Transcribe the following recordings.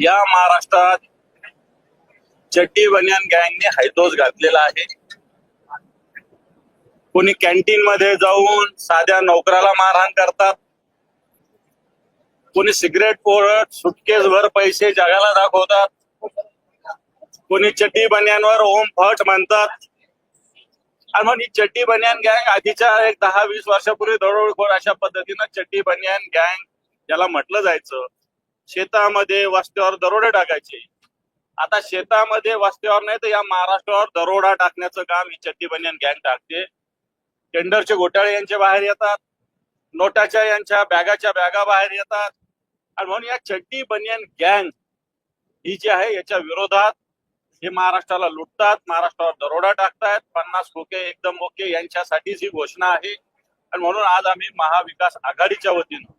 या महाराष्ट्रात चड्डी बनियान गँगने हैदोस घातलेला आहे. कोणी कॅन्टीन मध्ये जाऊन साध्या नोकराला मारहाण करतात. कोणी सिगरेट पोरत सुटकेस भर पैसे जगाला दाखवतात. कोणी चड्डी बनियांवर ओम फट म्हणतात. आणि म्हणून ही चड्डी बनियान गँग आधीच्या एक दहा वीस वर्षापूर्वी दरोडखोर अशा पद्धतीनं चड्डी बनियान गँग याला म्हटलं जायचं शेतामध्ये वस्त्यावर दरोडे टाकायचे. आता शेतामध्ये वस्त्यावर नाही तर या महाराष्ट्रावर दरोडा टाकण्याचं काम ही चड्डी बनियन गँग टाकते. टेंडरचे घोटाळे यांचे बाहेर येतात. नोटाच्या यांच्या बॅगाच्या बॅगा बाहेर येतात. आणि म्हणून या चड्डी बनियन गँग ही जी आहे याच्या विरोधात हे महाराष्ट्राला लुटतात महाराष्ट्रावर दरोडा टाकतायत. पन्नास खोके एकदम ओके यांच्यासाठीच ही घोषणा आहे. आणि म्हणून आज आम्ही महाविकास आघाडीच्या वतीनं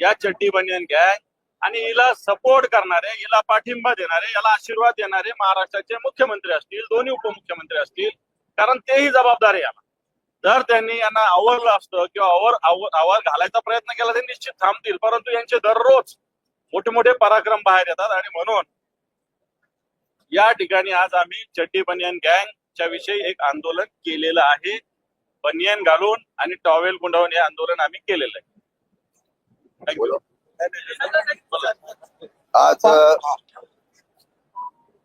या चड्डी बनियन गँग आणि हिला सपोर्ट करणारे हिला पाठिंबा देणारे याला आशीर्वाद देणारे महाराष्ट्राचे मुख्यमंत्री असतील दोन्ही उपमुख्यमंत्री असतील कारण तेही जबाबदार आहे याला. जर त्यांनी यांना आवरलं असतं किंवा आवर आवर घालायचा प्रयत्न केला ते निश्चित थांबतील. परंतु यांचे दररोज मोठे मोठे पराक्रम बाहेर येतात आणि म्हणून या ठिकाणी आज आम्ही चड्डी बनियन गँग च्या विषयी एक आंदोलन केलेलं आहे. बनियन घालून आणि टॉवेल गुंडावून हे आंदोलन आम्ही केलेलं आहे. थँक्यू आज अ,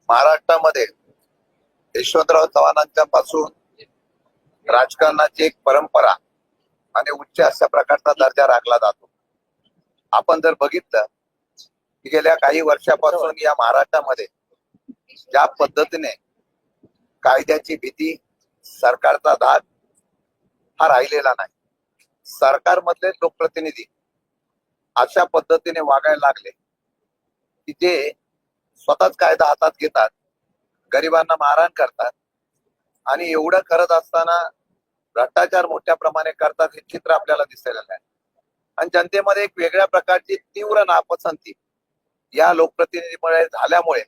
महाराष्ट्रामध्ये यशवंतराव चव्हाणांच्या पासून राजकारणाची एक परंपरा आणि उच्च अशा प्रकारचा दर्जा राखला जातो. आपण जर बघितलं की गेल्या काही वर्षापासून या महाराष्ट्रामध्ये ज्या पद्धतीने कायद्याची भीती सरकारचा धाक हा राहिलेला नाही. सरकारमधले लोकप्रतिनिधी अशा पद्धतीने वागायला लागले. की जे स्वतःच कायदा हातात घेतात गरिबांना मारहाण करतात आणि एवढं करत असताना भ्रष्टाचार मोठ्या प्रमाणे करतात हे चित्र आपल्याला दिसलेलं आहे. आणि जनतेमध्ये एक वेगळ्या प्रकारची तीव्र नापसंती या लोकप्रतिनिधीमुळे झाल्यामुळे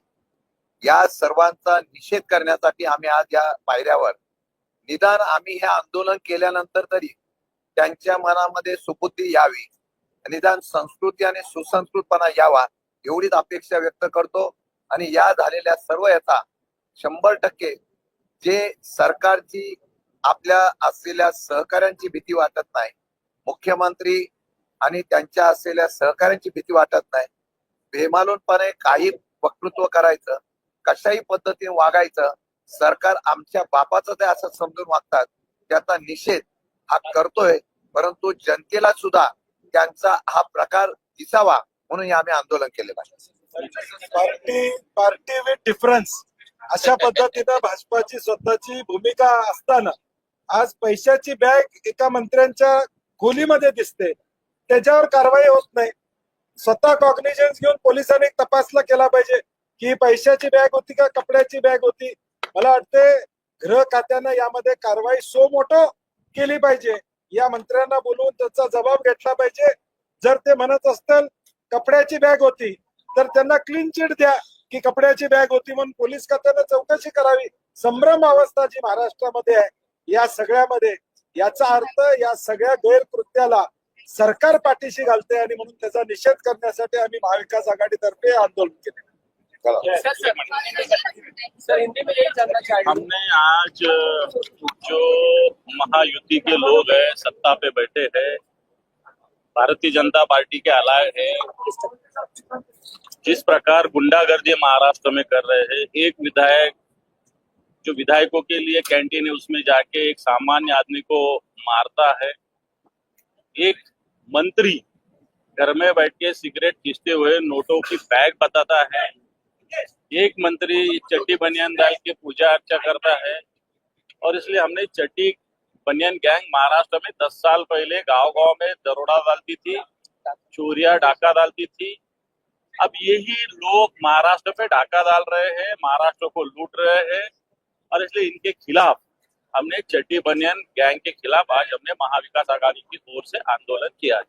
या सर्वांचा निषेध करण्यासाठी आम्ही आज या पायऱ्यावर निदान आम्ही हे आंदोलन केल्यानंतर तरी त्यांच्या मनामध्ये सुबुद्धी यावी निदान संस्कृती आणि सुसंस्कृतपणा यावा एवढीच अपेक्षा व्यक्त करतो. आणि या झालेल्या सर्व याचा शंभर टक्के जे सरकारची आपल्या असलेल्या सहकाऱ्यांची भीती वाटत नाही मुख्यमंत्री आणि त्यांच्या असलेल्या सहकाऱ्यांची भीती वाटत नाही बेमालूनपणे काही वक्तृत्व करायचं कशाही पद्धतीने वागायचं सरकार आमच्या बापाचं ते असं समजून वागतात त्याचा निषेध हा करतोय परंतु जनतेला सुद्धा त्यांचा हा प्रकार दिसावा. म्हणून या आम्ही आंदोलन केले पार्टी पार्टी विथ डिफरन्स अशा पद्धतीनं भाजपाची स्वतःची भूमिका असताना आज पैशाची बॅग एका मंत्र्यांच्या खोलीमध्ये दिसते. त्याच्यावर कारवाई होत नाही. स्वतः कॉग्निजन्स घेऊन पोलिसांनी तपासला केला पाहिजे की पैशाची बॅग होती का कपड्याची बॅग होती. मला वाटते गृह खात्यानं यामध्ये कारवाई सो मोठं केली पाहिजे. या मंत्र्यांना बोलवून त्याचा जबाब घेतला पाहिजे. जर ते म्हणत असतील कपड्याची बॅग होती तर त्यांना क्लीन चिट द्या की कपड्याची बॅग होती म्हणून पोलीस खात्यानं चौकशी करावी. संभ्रम अवस्था जी महाराष्ट्रामध्ये आहे या सगळ्यामध्ये याचा अर्थ या सगळ्या गैरकृत्याला सरकार पाठीशी घालते आणि म्हणून त्याचा निषेध करण्यासाठी आम्ही महाविकास आघाडीतर्फे आंदोलन केले. हमने आज जो महायुति के लोग हैं सत्ता पे बैठे हैं भारतीय जनता पार्टी के अलाय है। जिस प्रकार गुंडागर्दी महाराष्ट्र में कर रहे हैं? एक विधायक, जो विधायकों के लिए कैंटीन है, उसमें जाके एक सामान्य आदमी को मारता है। एक मंत्री घर में बैठ के सिगरेट खींचते हुए नोटों की बैग बताता है। एक मंत्री चट्टी बनियान डाल के पूजा अर्चा करता है। और इसलिए हमने चट्टी बनियान गैंग महाराष्ट्र में दस साल पहले गाँव गाँव में दरोड़ा डालती थी, चोरिया डाका डालती थी। अब यही लोग महाराष्ट्र पे डाका डाल रहे हैं, महाराष्ट्र को लूट रहे हैं और इसलिए इनके खिलाफ हमने चट्टी बनियन गैंग के खिलाफ आज हमने महाविकास आघाड़ी की ओर से आंदोलन किया है।